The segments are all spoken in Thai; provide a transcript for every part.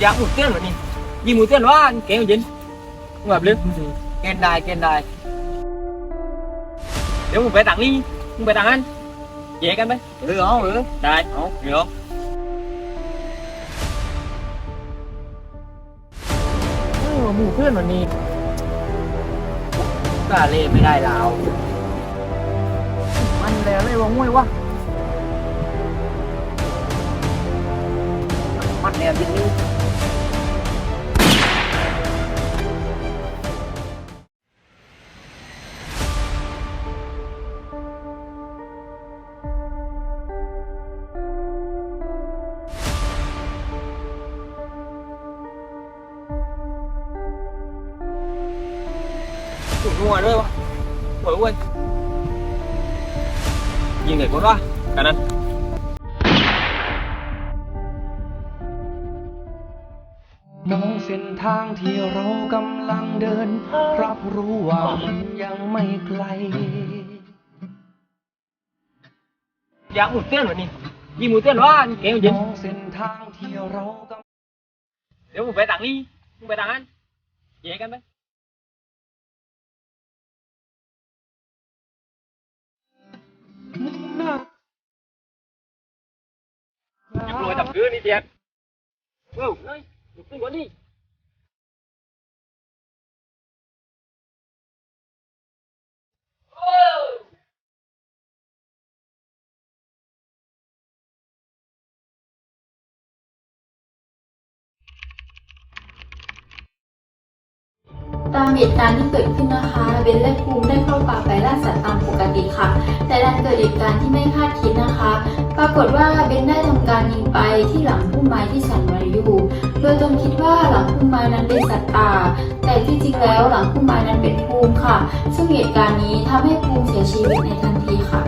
อยากหมุดเตือนวะนี่ยิงหมุดเตือนว่าเก่งจริงแบบลึกเกณฑ์ได้เกณฑ์ได้เดี๋ยวมึงไปต่างนี่มึงไปต่างนั้นแยกกันไหมเออเอาเออได้เอาเดี๋ยวเออ หนคนวะกันนั้นมองเส้นทางที่เรากำลังเดิน รับรู้ว่ามันยังไม่ไกลอยากหมุดเตือนวะนี่ยิงหมุดเตือนว่ คืนนี่เด็ดเว้าเฮ้ยหมุดเตือนก่อนดิ ตามเหตุการณ์ที่เกิดขึ้นนะคะเบนและภูมิได้เข้าป่าไปล่าสัตว์ตามปกติค่ะ แต่ดันเกิดเหตุการณ์ที่ไม่คาดคิดนะคะ ปรากฏว่าเบนได้ทำการยิงไปที่หลังพุ่มไม้ที่ฉันไว้อยู่โดยตนคิดว่าหลังพุ่มไม้นั้นเป็นสัตว์ป่า แต่ที่จริงแล้วหลังพุ่มไม้นั้นเป็นภูมิค่ะ ซึ่งเหตุการณ์นี้ทำให้ภูมิเสียชีวิตในทันทีค่ะ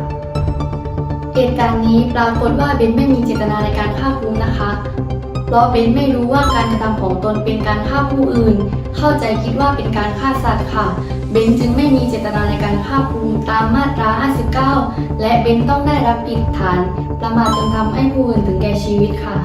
เหตุการณ์นี้ปรากฏว่าเบนไม่มีเจตนาในการฆ่าภูมินะคะ เพราะเบนไม่รู้ว่าการกระทำของตนเป็นการฆ่าผู้อื่น เข้าใจคิดว่าเป็นการฆ่าสัตว์ค่ะ เบนจึงไม่มีเจตนาในการฆ่าภูมิตามมาตรา 59 และเบนต้องได้รับผิดฐาน ประมาทจนทำให้ผู้อื่นถึงแก่ชีวิตค่ะ